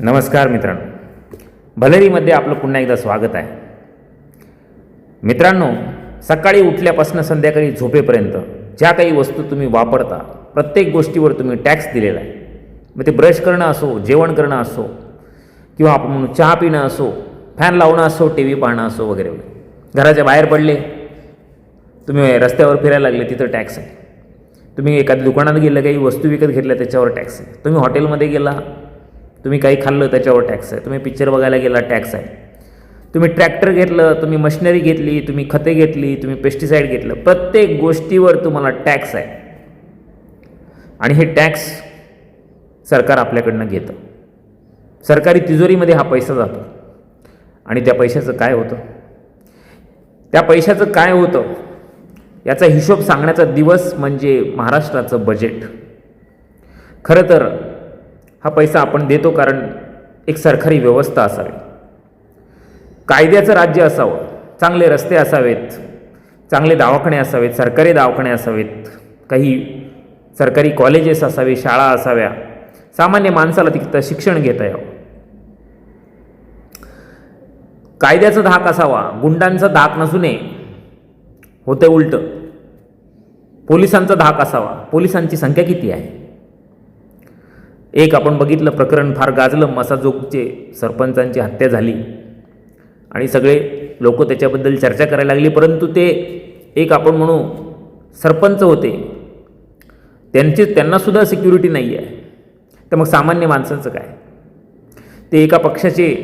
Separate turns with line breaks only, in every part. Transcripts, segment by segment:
नमस्कार मित्रांनो. भलेरीमध्ये आपलं पुन्हा एकदा स्वागत आहे. मित्रांनो सकाळी उठल्यापासून संध्याकाळी झोपेपर्यंत ज्या काही वस्तू तुम्ही वापरता प्रत्येक गोष्टीवर तुम्ही टॅक्स दिलेला आहे. मग ते ब्रश करणं असो जेवण करणं असो किंवा आपण चहा पिणं असो फॅन लावणं असो टी व्ही पाहणं असो वगैरे वगैरे. घराच्या बाहेर पडले तुम्ही रस्त्यावर फिरायला लागले तिथं टॅक्स आहे. तुम्ही एखाद्या दुकानात गेलं काही वस्तू विकत घेतल्या त्याच्यावर टॅक्स आहे. तुम्ही हॉटेलमध्ये गेला तुम्ही काही खाल्लं त्याच्यावर टॅक्स आहे. तुम्ही पिक्चर बघायला गेला टॅक्स आहे. तुम्ही ट्रॅक्टर घेतलं तुम्ही मशिनरी घेतली तुम्ही खते घेतली तुम्ही पेस्टिसाईड घेतलं. प्रत्येक गोष्टीवर तुम्हाला टॅक्स आहे. आणि हे टॅक्स सरकार आपल्याकडनं घेतं. सरकारी तिजोरीमध्ये हा पैसा जातो. आणि त्या पैशाचं काय होतं? त्या पैशाचं काय होतं? याचा हिशोब सांगण्याचा दिवस म्हणजे महाराष्ट्राचं बजेट खरं तर हा पैसा आपण देतो कारण एक सरकारी व्यवस्था असावी. कायद्याचं राज्य असावं चांगले रस्ते असावेत चांगले दवाखाने असावेत सरकारी दवाखाने असावेत काही सरकारी कॉलेजेस असावे शाळा असाव्या सामान्य माणसाला तिथं शिक्षण घेता यावं. कायद्याचा धाक असावा गुंडांचा धाक नसू नये होते उलटं. पोलिसांचा धाक असावा पोलिसांची संख्या किती आहे? एक आपण बघितलं प्रकरण फार गाजलं मसाजोगचे सरपंचांची हत्या झाली. आणि सगळे लोक त्याच्याबद्दल चर्चा करायला लागली परंतु ते एक आपण म्हणू सरपंच होते. त्यांची त्यांनासुद्धा सिक्युरिटी नाही आहे तर मग सामान्य माणसांचं काय? ते एका पक्षाचे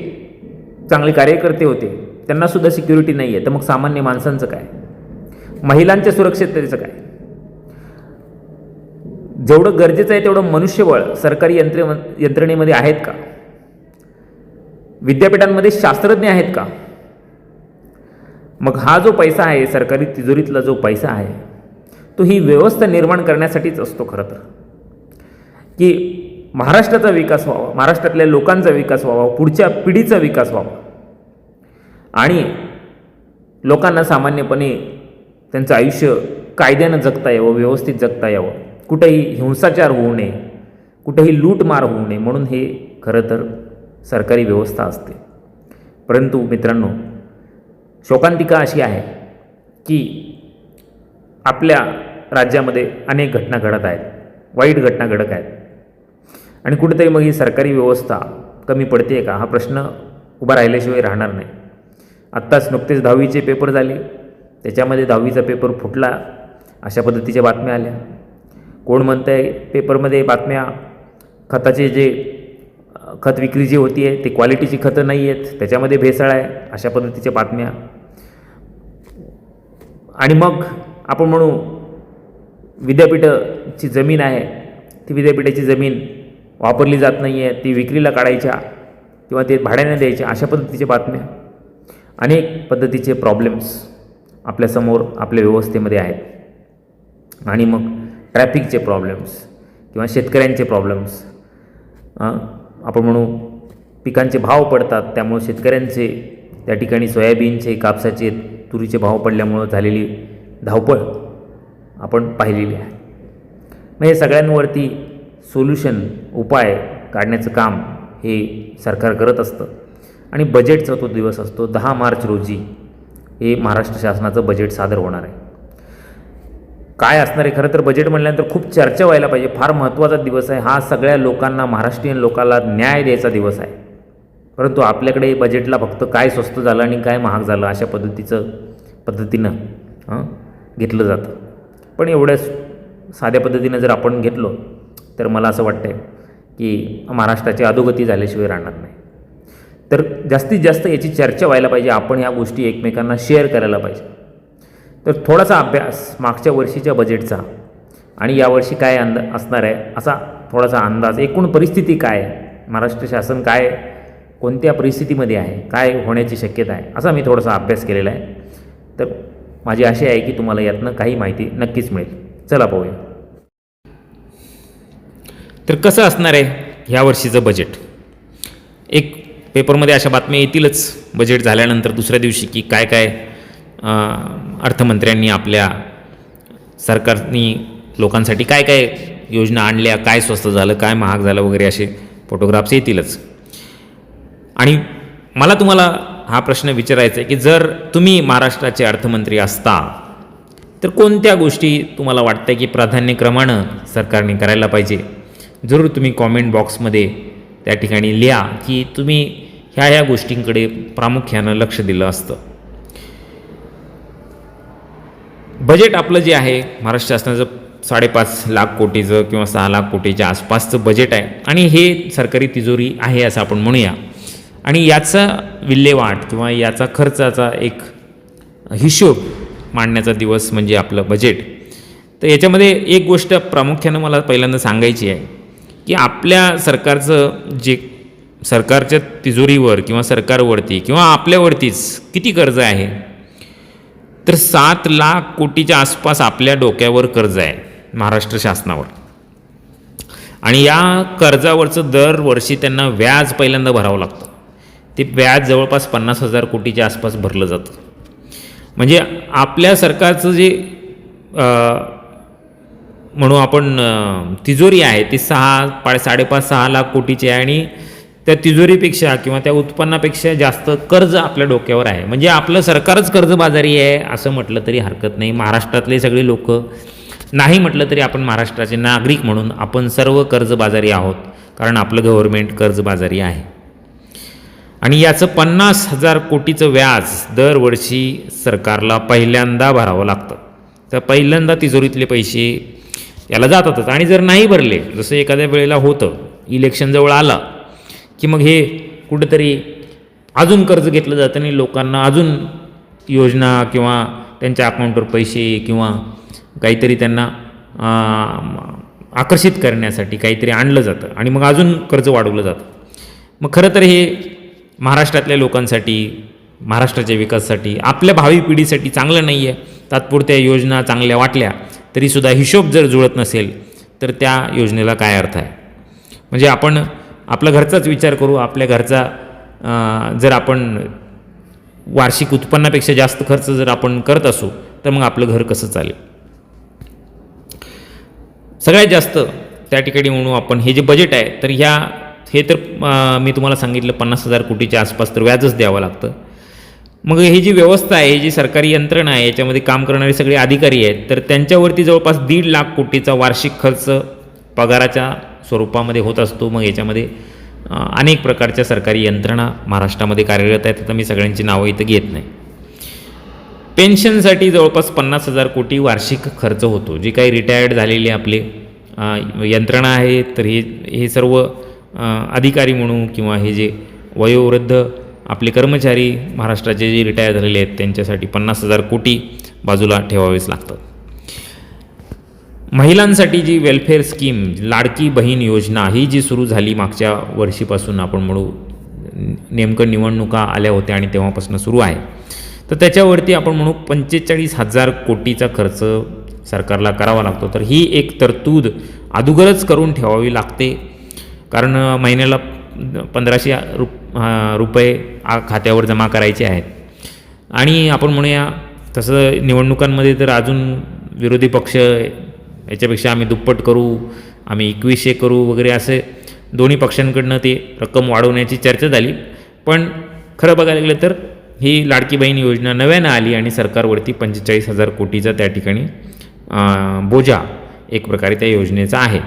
चांगले कार्यकर्ते होते. त्यांनासुद्धा सिक्युरिटी नाही आहे तर मग सामान्य माणसांचं काय? महिलांच्या सुरक्षिततेचं काय? जेवढं गरजेचं आहे तेवढं मनुष्यबळ सरकारी यंत्रे यंत्रणेमध्ये आहेत का? विद्यापीठांमध्ये शास्त्रज्ञ आहेत का? मग हा जो पैसा आहे सरकारी तिजोरीतला जो पैसा आहे तो ही व्यवस्था निर्माण करण्यासाठीच असतो खरं तर. की महाराष्ट्राचा विकास व्हावा महाराष्ट्रातल्या लोकांचा विकास व्हावा पुढच्या पिढीचा विकास व्हावा. आणि लोकांना सामान्यपणे त्यांचं आयुष्य कायद्यानं जगता यावं व्यवस्थित जगता यावं. कुठेही हिंसाचार होऊ नये कुठेही लूटमार होऊ नये म्हणून हे खरं तर सरकारी व्यवस्था असते. परंतु मित्रांनो शोकांतिका अशी आहे की आपल्या राज्यामध्ये अनेक घटना घडत आहेत वाईट घटना घडत आहेत. आणि कुठेतरी मग ही सरकारी व्यवस्था कमी पडते का? हा प्रश्न उभा राहिल्याशिवाय राहणार नाही. आत्ताच नुकतेच दहावीचे पेपर झाले त्याच्यामध्ये दहावीचा पेपर फुटला अशा पद्धतीच्या बातम्या आल्या. कोण म्हणतं आहे पेपरमध्ये बातम्या खताचे जे खत विक्री जी होती आहे ते क्वालिटीची खतं नाही आहेत त्याच्यामध्ये भेसळ आहे अशा पद्धतीच्या बातम्या. आणि मग आपण म्हणू विद्यापीठाची जमीन आहे ती विद्यापीठाची जमीन वापरली जात नाही आहे ती विक्रीला काढायच्या किंवा ते भाड्याने द्यायच्या अशा पद्धतीच्या बातम्या. अनेक पद्धतीचे प्रॉब्लेम्स आपल्यासमोर आपल्या व्यवस्थेमध्ये आहेत. आणि मग ट्रॅफिकचे प्रॉब्लेम्स किंवा शेतकऱ्यांचे प्रॉब्लेम्स आपण म्हणू पिकांचे भाव पडतात त्यामुळे शेतकऱ्यांचे त्या ठिकाणी सोयाबीनचे कापसाचे तुरीचे भाव पडल्यामुळं झालेली धावपळ आपण पाहिलेली आहे. मग हे सगळ्यांवरती सोल्युशन उपाय काढण्याचं काम हे सरकार करत असतं. आणि बजेटचा तो दिवस असतो दहा मार्च रोजी हे महाराष्ट्र शासनाचं बजेट सादर होणार आहे. काय असणार आहे? खरं तर बजेट म्हणल्यानंतर खूप चर्चा व्हायला पाहिजे. फार महत्त्वाचा दिवस आहे. हा सगळ्या लोकांना महाराष्ट्रीयन लोकांना न्याय द्यायचा दिवस आहे. परंतु आपल्याकडे बजेटला फक्त काय स्वस्त झालं आणि काय महाग झालं अशा पद्धतीचं पद्धतीनं घेतलं जातं. पण एवढ्या साध्या पद्धतीनं जर आपण घेतलो तर मला असं वाटतं की महाराष्ट्राची अधोगती झाल्याशिवाय राहणार नाही. तर जास्तीत जास्त याची चर्चा व्हायला पाहिजे. आपण ह्या गोष्टी एकमेकांना शेअर करायला पाहिजे. तर थोडासा अभ्यास मागच्या वर्षीच्या बजेटचा आणि यावर्षी काय अंदा असणार आहे? असा थोडासा अंदाज. एकूण परिस्थिती काय महाराष्ट्र शासन काय कोणत्या परिस्थितीमध्ये आहे? काय होण्याची शक्यता आहे? असा मी थोडासा अभ्यास केलेला आहे. तर माझी आशा आहे की तुम्हाला यातनं काही माहिती नक्कीच मिळेल. चला पाहूया. तर कसं असणार आहे ह्या वर्षीचं बजेट एक पेपरमध्ये अशा बातम्या येतीलच. बजेट झाल्यानंतर दुसऱ्या दिवशी की काय काय अर्थमंत्र्यांनी आपल्या सरकारनी लोकांसाठी काय काय योजना आणल्या काय स्वस्त झालं काय महाग झालं वगैरे असे फोटोग्राफ्स येतीलच. आणि मला तुम्हाला हा प्रश्न विचारायचा आहे की जर तुम्ही महाराष्ट्राचे अर्थमंत्री असता तर कोणत्या गोष्टी तुम्हाला वाटतं की प्राधान्यक्रमानं सरकारने करायला पाहिजे? जरूर तुम्ही कॉमेंट बॉक्समध्ये त्या ठिकाणी लिहा की तुम्ही ह्या ह्या गोष्टींकडे प्रामुख्यानं लक्ष दिलं असतं. बजेट आपलं जे आहे महाराष्ट्र शासनाचं साडेपाच लाख कोटीचं किंवा सहा लाख कोटीच्या आसपासचं बजेट आहे. आणि हे सरकारी तिजोरी आहे असं आपण म्हणूया. आणि याचा विल्हेवाट किंवा याचा खर्चाचा एक हिशोब मांडण्याचा दिवस म्हणजे आपलं बजेट तर याच्यामध्ये एक गोष्ट प्रामुख्यानं मला पहिल्यांदा सांगायची आहे की आपल्या सरकारचं जे सरकारच्या तिजोरीवर किंवा सरकारवरती किंवा आपल्यावरतीच किती कर्ज आहे? तर सात लाख कोटीच्या आसपास आपल्या डोक्यावर कर्ज आहे महाराष्ट्र शासनावर. आणि या कर्जावरचं दरवर्षी त्यांना व्याज पहिल्यांदा भरावं लागतं. ते व्याज जवळपास पन्नास हजार कोटीच्या आसपास भरलं जातं. म्हणजे आपल्या सरकारचं जे म्हणू आपण तिजोरी आहे ती सहा पा साडेपाच सहा लाख कोटीची आहे आणि त्या तिजोरीपेक्षा किंवा त्या उत्पन्नापेक्षा जास्त कर्ज आपल्या डोक्यावर आहे. म्हणजे आपलं सरकारच कर्जबाजारी आहे असं म्हटलं तरी हरकत नाही. महाराष्ट्रातले सगळे लोक नाही म्हटलं तरी आपण महाराष्ट्राचे नागरिक म्हणून आपण सर्व कर्जबाजारी आहोत कारण आपलं गव्हर्मेंट कर्जबाजारी आहे. आणि याचं पन्नास हजार कोटीचं व्याज दरवर्षी सरकारला पहिल्यांदा भरावं लागतं. तर पहिल्यांदा तिजोरीतले पैसे याला जातातच. आणि जर नाही भरले जसं एखाद्या वेळेला होतं इलेक्शन जवळ आलं की मग हे कुठंतरी अजून कर्ज घेतलं जातं आणि लोकांना अजून योजना किंवा त्यांच्या अकाउंटवर पैसे किंवा काहीतरी त्यांना आकर्षित करण्यासाठी काहीतरी आणलं जातं आणि मग अजून कर्ज वाढवलं जातं. मग खरं तर हे महाराष्ट्रातल्या लोकांसाठी महाराष्ट्राच्या विकासासाठी आपल्या भावी पिढीसाठी चांगलं नाही आहे. तात्पुरत्या योजना चांगल्या वाटल्या तरीसुद्धा हिशोब जर जुळत नसेल तर त्या योजनेला काय अर्थ आहे? म्हणजे आपण आपला घरचाच विचार करू आपल्या घरचा जर आपण वार्षिक उत्पन्नापेक्षा जास्त खर्च जर आपण करत असू तर मग आपलं घर कसं चालेल? सगळ्यात जास्त त्या ठिकाणी म्हणू आपण हे जे बजेट आहे तर ह्या हे तर मी तुम्हाला सांगितलं पन्नास हजार कोटीच्या आसपास तर व्याजच द्यावं लागतं. मग हे जी व्यवस्था आहे जी सरकारी यंत्रणा आहे याच्यामध्ये काम करणारे सगळे अधिकारी आहेत तर त्यांच्यावरती जवळपास दीड लाख कोटीचा वार्षिक खर्च पगाराच्या स्वरूपामध्ये होत असतो. मग याच्यामध्ये अनेक प्रकारच्या सरकारी यंत्रणा महाराष्ट्रामध्ये कार्यरत आहेत. आता मी सगळ्यांची नावं इथं घेत नाही. पेन्शनसाठी जवळपास पन्नास हजार कोटी वार्षिक खर्च होतो. जे काही रिटायर्ड झालेली आपले यंत्रणा आहे तर हे हे सर्व अधिकारी म्हणू किंवा हे जे वयोवृद्ध आपले कर्मचारी महाराष्ट्राचे जे रिटायर झालेले आहेत त्यांच्यासाठी पन्नास हजार कोटी बाजूला ठेवावेच लागतात. महिलांसाठी जी वेलफेअर स्कीम लाडकी बहीण योजना ही जी सुरू झाली मागच्या वर्षीपासून आपण म्हणू नेमकं निवडणुका आल्या होत्या आणि तेव्हापासून सुरू आहे. तर त्याच्यावरती आपण म्हणू पंचेचाळीस हजार कोटीचा खर्च सरकारला करावा लागतो. तर ही एक तरतूद अदुगरच करून ठेवावी लागते. कारण महिन्याला पंधराशे रुप रुपये खात्यावर जमा करायचे आहेत. आणि आपण म्हणूया तसं निवडणुकांमध्ये तर अजून विरोधी पक्ष याच्यापेक्षा आम्ही दुप्पट करू आम्ही एकवीसशे करू वगैरे असे दोन्ही पक्षांकडनं ती रक्कम वाढवण्याची चर्चा झाली. पण खरं बघायला गेलं तर ही लाडकी बहीण योजना नव्यानं आली आणि सरकारवरती पंचेचाळीस हजार कोटीचा त्या ठिकाणी बोजा एक प्रकारे त्या योजनेचा आहे.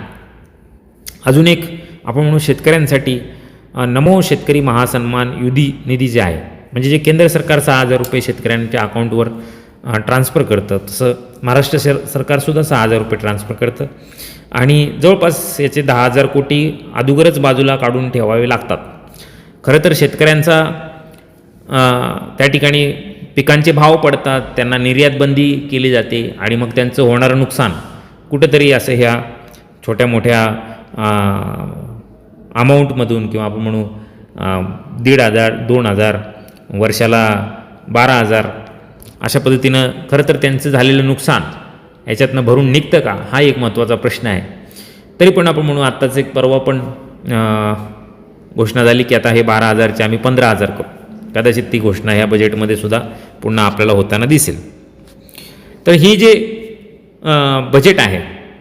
अजून एक आपण म्हणू शेतकऱ्यांसाठी नमो शेतकरी महासन्मान युधी निधी जे आहे म्हणजे जे केंद्र सरकार सहा हजार रुपये शेतकऱ्यांच्या अकाउंटवर ट्रान्स्फर करतं. तसं महाराष्ट्र सर सरकारसुद्धा सहा हजार रुपये ट्रान्स्फर करतं. आणि जवळपास याचे दहा हजार कोटी अदुगरच बाजूला काढून ठेवावे लागतात. खरं तर शेतकऱ्यांचा त्या ठिकाणी पिकांचे भाव पडतात त्यांना निर्यातबंदी केली जाते आणि मग त्यांचं होणारं नुकसान कुठंतरी असं ह्या छोट्या मोठ्या अमाऊंटमधून किंवा आपण म्हणू दीड हजार दोन हजार वर्षाला बारा हजार अशा पद्धतीनं खरं तर त्यांचं झालेलं नुकसान याच्यातनं भरून निघतं का? हा एक महत्त्वाचा प्रश्न आहे. तरी पण आपण म्हणू आत्ताच एक परवा पण घोषणा झाली की आता हे बारा हजारचे आम्ही पंधरा हजार करू. कदाचित ती घोषणा ह्या बजेटमध्ये सुद्धा पुन्हा आपल्याला होताना दिसेल. तर ही जे बजेट आहे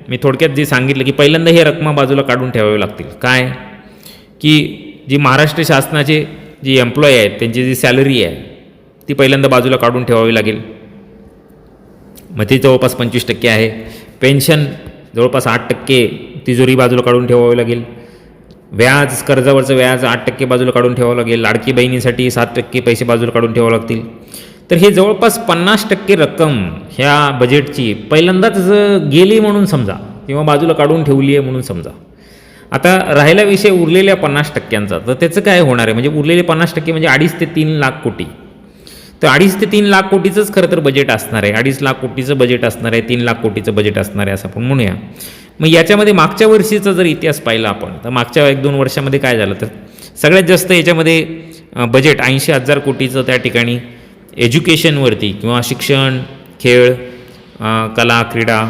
मी थोडक्यात जे सांगितलं की पहिल्यांदा हे रकमा बाजूला काढून ठेवावे लागतील. काय? की जी महाराष्ट्र शासनाचे जी एम्प्लॉई आहेत त्यांची जी सॅलरी आहे ती पहिल्यांदा बाजूला काढून ठेवावी लागेल. मग ती जवळपास पंचवीस टक्के आहे. पेन्शन जवळपास आठ टक्के तिजोरी बाजूला काढून ठेवावी लागेल. व्याज कर्जावरचं व्याज आठ टक्के बाजूला काढून ठेवावं लागेल. लाडकी बहिणीसाठी सात टक्के पैसे बाजूला काढून ठेवावं लागतील. तर हे जवळपास पन्नास टक्के रक्कम ह्या बजेटची पहिल्यांदाच गेली म्हणून समजा किंवा बाजूला काढून ठेवली आहे म्हणून समजा. आता राहिला विषय उरलेल्या पन्नास टक्क्यांचा तर त्याचं काय होणार आहे? म्हणजे उरलेले पन्नास टक्के म्हणजे अडीच ते तीन लाख कोटी. तर अडीच ते तीन लाख कोटीचंच खरं तर बजेट असणार आहे. अडीच लाख कोटीचं बजेट असणार आहे तीन लाख कोटीचं बजेट असणार आहे असं आपण म्हणूया. मग याच्यामध्ये मागच्या वर्षीचा जर इतिहास पाहिला आपण तर मागच्या एक दोन वर्षामध्ये काय झालं? तर सगळ्यात जास्त याच्यामध्ये बजेट ऐंशी हजार कोटीचं त्या ठिकाणी एज्युकेशनवरती किंवा शिक्षण खेळ कला क्रीडा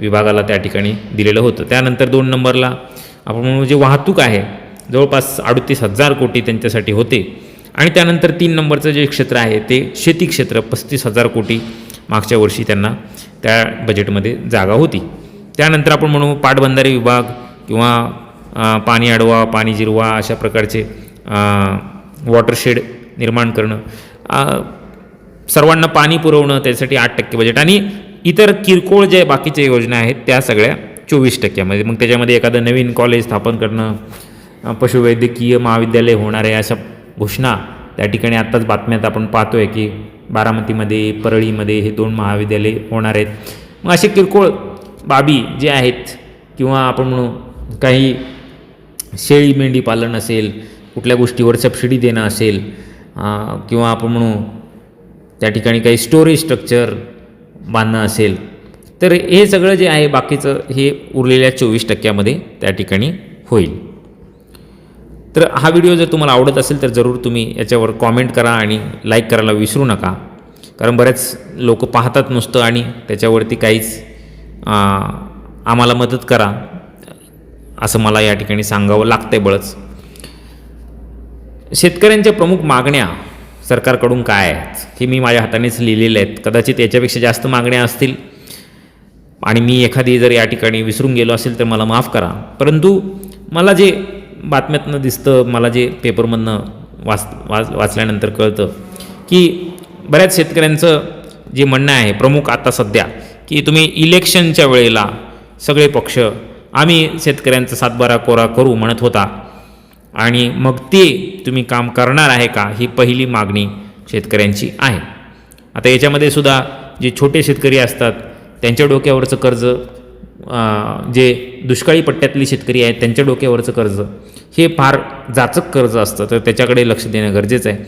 विभागाला त्या ठिकाणी दिलेलं होतं. त्यानंतर दोन नंबरला आपण म्हणू जे वाहतूक आहे जवळपास अडतीस हजार कोटी त्यांच्यासाठी होते. आणि त्यानंतर तीन नंबरचं जे क्षेत्र आहे ते शेती क्षेत्र पस्तीस हजार कोटी मागच्या वर्षी त्यांना त्या बजेटमध्ये जागा होती. त्यानंतर आपण म्हणू पाटबंधारे विभाग किंवा पाणी अडवा पाणी जिरवा अशा प्रकारचे वॉटरशेड निर्माण करणं. सर्वांना पाणी पुरवणं त्यासाठी आठ टक्के बजेट आणि इतर किरकोळ जे बाकीच्या योजना आहेत त्या सगळ्या चोवीस टक्क्यामध्ये. मग त्याच्यामध्ये एखादं नवीन कॉलेज स्थापन करणं पशुवैद्यकीय महाविद्यालय होणार आहे अशा घोषणा. त्या ठिकाणी आत्ताच बातम्यात आपण पाहतोय की बारामतीमध्ये परळीमध्ये हे दोन महाविद्यालय होणार आहेत. मग असे किरकोळ बाबी जे आहेत किंवा आपण म्हणू काही शेळी मेंढी पालन असेल कुठल्या गोष्टीवर सबसिडी देणं असेल किंवा आपण म्हणू त्या ठिकाणी काही स्टोरेज स्ट्रक्चर बांधणं असेल तर हे सगळं जे आहे बाकीचं हे उरलेल्या चोवीस टक्क्यामध्ये त्या ठिकाणी होईल. तर हा व्हिडिओ जर तुम्हाला आवडत असेल तर जरूर तुम्ही याच्यावर कॉमेंट करा आणि लाईक करायला विसरू नका. कारण बरेच लोक पाहतात नुसतं आणि त्याच्यावरती काहीच आम्हाला मदत करा असं मला या ठिकाणी सांगावं लागतंय बळच. शेतकऱ्यांच्या प्रमुख मागण्या सरकारकडून काय आहेत हे मी माझ्या हातानेच लिहिलेले आहेत. कदाचित याच्यापेक्षा जास्त मागण्या असतील आणि मी एखादी जर या ठिकाणी विसरून गेलो असेल तर मला माफ करा. परंतु मला जे बातम्यातनं दिसतं मला जे पेपरमधनं वाच वाच वाचल्यानंतर कळतं की बऱ्याच शेतकऱ्यांचं जे म्हणणं आहे प्रमुख आता सध्या की तुम्ही इलेक्शनच्या वेळेला सगळे पक्ष आम्ही शेतकऱ्यांचा सातबारा कोरा करू म्हणत होता. आणि मग ते तुम्ही काम करणार आहे का ही पहिली मागणी शेतकऱ्यांची आहे. आता याच्यामध्ये सुद्धा जे छोटे शेतकरी असतात त्यांच्या डोक्यावरचं कर्ज जे दुष्काळी पट्ट्यातली शेतकरी आहेत त्यांच्या डोक्यावरचं कर्ज हे फार जाचक कर्ज असतं. तर त्याच्याकडे लक्ष देणं गरजेचं आहे.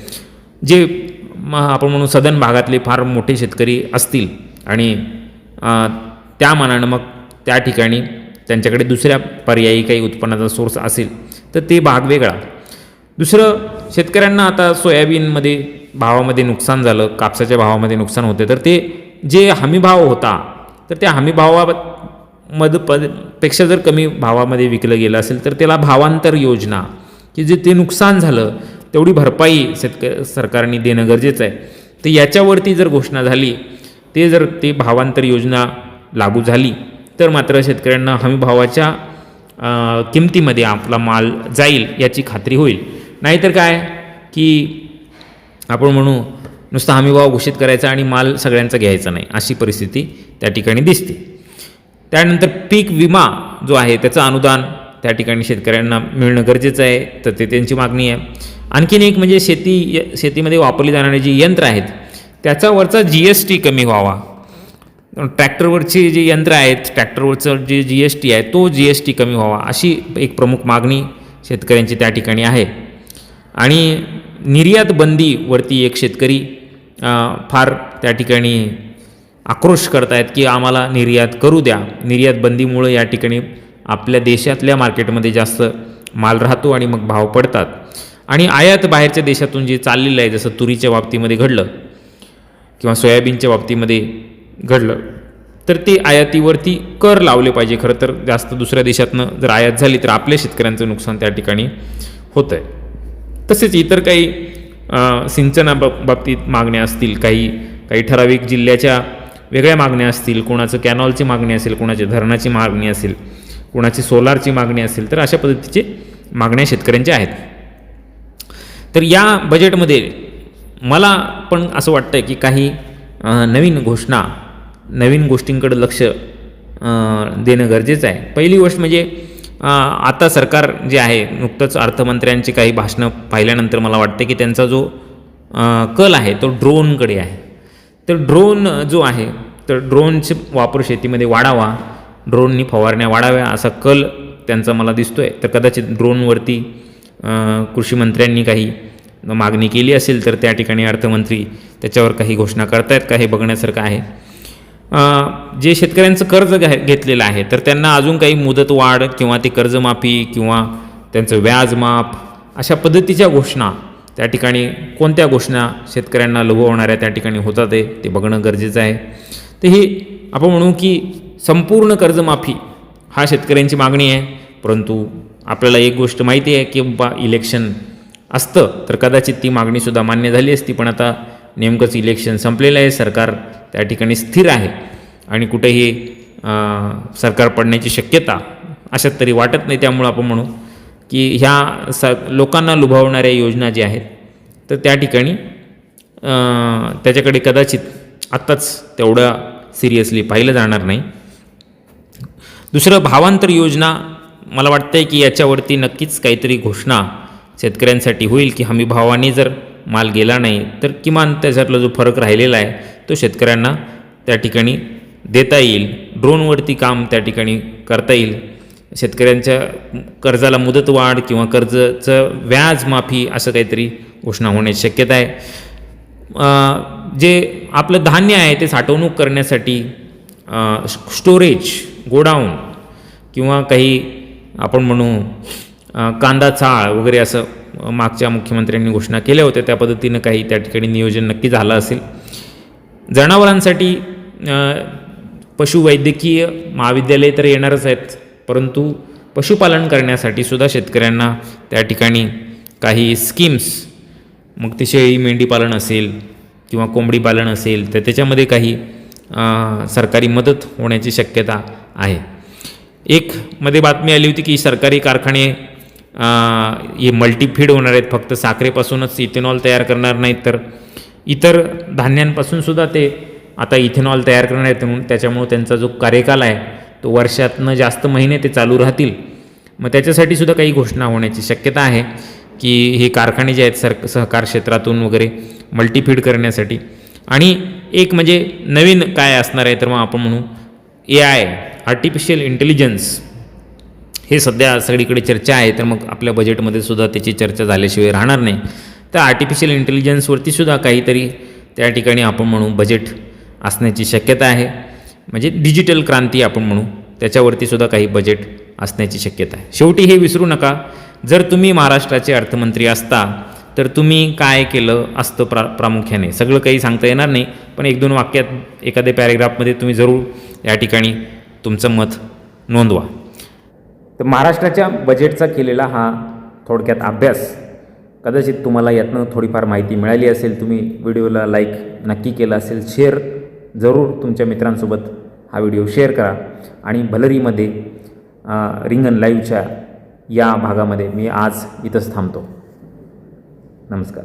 जे म आपण म्हणू सदन भागातले फार मोठे शेतकरी असतील आणि त्या मानानं मग त्या ठिकाणी त्यांच्याकडे दुसऱ्या पर्यायी काही उत्पन्नाचा सोर्स असेल तर ते भाग वेगळा. दुसरं शेतकऱ्यांना आता सोयाबीनमध्ये भावामध्ये नुकसान झालं कापसाच्या भावामध्ये नुकसान होते तर ते जे हमीभाव होता तर त्या मध पदपेक्षा जर कमी भावामध्ये विकलं गेलं असेल तर त्याला भावांतर योजना की जे ते नुकसान झालं तेवढी भरपाई शेतक सरकारने देणं गरजेचं आहे. तर याच्यावरती जर घोषणा झाली ते जर ते भावांतर योजना लागू झाली तर मात्र शेतकऱ्यांना हमीभावाच्या भावाच्या किमतीमध्ये आपला माल जाईल याची खात्री होईल. नाहीतर काय की आपण म्हणू नुसता हमीभाव घोषित करायचा आणि माल सगळ्यांचा घ्यायचा नाही अशी परिस्थिती त्या ठिकाणी दिसते. त्यानंतर पीक विमा जो आहे त्याचं अनुदान त्या ठिकाणी शेतकऱ्यांना मिळणं गरजेचं आहे तर ते त्यांची मागणी आहे. आणखीन एक म्हणजे शेती शेतीमध्ये वापरली जाणारी जी यंत्र आहेत त्याच्यावरचा जी एस टी कमी व्हावा. ट्रॅक्टरवरची जी यंत्र आहेत ट्रॅक्टरवरचं जे जी एस टी आहे तो जी एस टी कमी व्हावा अशी एक प्रमुख मागणी शेतकऱ्यांची त्या ठिकाणी आहे. आणि निर्यात बंदीवरती एक शेतकरी फार त्या ठिकाणी आक्रोश करतायत की आम्हाला निर्यात करू द्या. निर्यात बंदीमुळं या ठिकाणी आपल्या देशातल्या मार्केटमध्ये जास्त माल राहतो आणि मग भाव पडतात. आणि आयात बाहेरच्या देशातून जे चाललेलं आहे जसं तुरीच्या बाबतीमध्ये घडलं किंवा सोयाबीनच्या बाबतीमध्ये घडलं तर ते आयातीवरती कर लावले पाहिजे. खरं तर जास्त दुसऱ्या देशातनं जर आयात झाली तर आपल्या शेतकऱ्यांचं नुकसान त्या ठिकाणी होतं आहे तसेच इतर काही सिंचनाबाबतीत बाबतीत मागण्या असतील काही काही ठराविक जिल्ह्याच्या वेगळ्या मागण्या असतील कोणाचं कॅनॉलची मागणी असेल कोणाची धरणाची मागणी असेल कोणाची सोलारची मागणी असेल तर अशा पद्धतीचे मागण्या शेतकऱ्यांच्या आहेत. तर या बजेटमध्ये मला पण असं वाटतं की काही नवीन घोषणा नवीन गोष्टींकडे लक्ष देणं गरजेचं आहे. पहिली गोष्ट म्हणजे आता सरकार जे आहे नुकतंच अर्थमंत्र्यांची काही भाषणं पाहिल्यानंतर मला वाटतं की त्यांचा जो कल आहे तो ड्रोनकडे आहे. तर ड्रोन जो आहे तर ड्रोनचे वापर शेतीमध्ये वाढावा ड्रोननी फवारण्या वाढाव्या असा कल त्यांचा मला दिसतो आहे तर कदाचित ड्रोनवरती कृषीमंत्र्यांनी कृषी मंत्र्यांनी काही मागणी केली असेल तर त्या ठिकाणी अर्थमंत्री त्याच्यावर काही घोषणा करतायत का हे बघण्यासारखं आहे. जे शेतकऱ्यांचं कर्ज घे घेतलेलं आहे तर त्यांना अजून काही मुदतवाढ किंवा ते कर्जमाफी किंवा त्यांचं व्याजमाप अशा पद्धतीच्या घोषणा त्या ठिकाणी कोणत्या घोषणा शेतकऱ्यांना लुभवणाऱ्या त्या ठिकाणी होतात आहे ते बघणं गरजेचं आहे. तर ही आपण म्हणू की संपूर्ण कर्जमाफी हा शेतकऱ्यांची मागणी आहे. परंतु आपल्याला एक गोष्ट माहिती आहे की बा इलेक्शन असतं तर कदाचित ती मागणीसुद्धा मान्य झाली असती पण आता नेमकंच इलेक्शन संपलेलं आहे. सरकार त्या ठिकाणी स्थिर आहे आणि कुठेही सरकार पडण्याची शक्यता अशात तरी वाटत नाही. त्यामुळं आपण म्हणू की ह्या स लोकांना लुभावणाऱ्या योजना ज्या आहेत तर त्या ठिकाणी त्याच्याकडे कदाचित आत्ताच तेवढं सिरियसली पाहिलं जाणार नाही. दुसरं भावांतर योजना मला वाटतं आहे की याच्यावरती नक्कीच काहीतरी घोषणा शेतकऱ्यांसाठी होईल की हमी भावाने जर माल गेला नाही तर किमान त्याच्यातला जो फरक राहिलेला आहे तो शेतकऱ्यांना त्या ठिकाणी देता येईल. ड्रोनवरती काम त्या ठिकाणी करता येईल. शेतकऱ्यांच्या कर्जाला मुदतवाढ किंवा कर्जचं व्याज माफी असं काहीतरी घोषणा होण्याची शक्यता आहे. जे आपलं धान्य आहे ते साठवणूक करण्यासाठी स्टोरेज गोडाऊन किंवा काही आपण म्हणू कांदा चाळ वगैरे असं मागच्या मुख्यमंत्र्यांनी घोषणा केल्या होत्या त्या पद्धतीनं काही त्या ठिकाणी नियोजन नक्की झालं असेल. जनावरांसाठी पशुवैद्यकीय महाविद्यालय तर येणारच आहेत. परंतु पशुपालन करण्यासाठी सुद्धा शेतकऱ्यांना त्या ठिकाणी काही स्कीम्स मग ते शेळी मेंढीपालन असेल किंवा कोंबडी पालन असेल तर त्याच्यामध्ये काही सरकारी मदत होण्याची शक्यता आहे. एक मध्ये बातमी आली होती की सरकारी कारखाने हे मल्टीफीड होणार आहेत फक्त साखरेपासूनच इथेनॉल तयार करणार नाहीत तर इतर धान्यांपासून सुद्धा ते आता इथेनॉल तयार करणार आहेत म्हणून त्याच्यामुळं त्यांचा जो कार्यकाल आहे तो वर्षातनं जास्त महिने ते चालू राहतील. मग त्याच्यासाठी सुद्धा काही घोषणा होण्याची शक्यता आहे की हे कारखाने जे आहेत सर सहकार क्षेत्रातून वगैरे मल्टीफीड करण्यासाठी. आणि एक म्हणजे नवीन काय असणार आहे तर मग आपण म्हणू ए आय आर्टिफिशियल इंटेलिजन्स हे सध्या सगळीकडे चर्चा आहे तर मग आपल्या बजेटमध्ये सुद्धा त्याची चर्चा झाल्याशिवाय राहणार नाही. तर आर्टिफिशियल इंटेलिजन्सवरती सुद्धा काहीतरी त्या ठिकाणी आपण म्हणू बजेट असण्याची शक्यता आहे. म्हणजे डिजिटल क्रांती आपण म्हणू त्याच्यावरती सुद्धा काही बजेट असण्याची शक्यता आहे. शेवटी हे विसरू नका. जर तुम्ही महाराष्ट्राचे अर्थमंत्री असता तर तुम्ही काय केलं असतं प्रा प्रामुख्याने? सगळं काही सांगता येणार नाही पण एक दोन वाक्यात एखाद्या पॅरेग्राफमध्ये तुम्ही जरूर या ठिकाणी तुमचं मत नोंदवा. तर महाराष्ट्राच्या बजेटचा केलेला हा थोडक्यात अभ्यास कदाचित तुम्हाला यातनं थोडीफार माहिती मिळाली असेल तुम्ही व्हिडिओला लाईक नक्की केलं असेल शेअर जरूर तुमच्या मित्रांसोबत हा व्हिडिओ शेअर करा. आणि भलरीमध्ये रिंगन रिंगण लाईव्हच्या या भागामध्ये मी आज इथंच थांबतो. नमस्कार.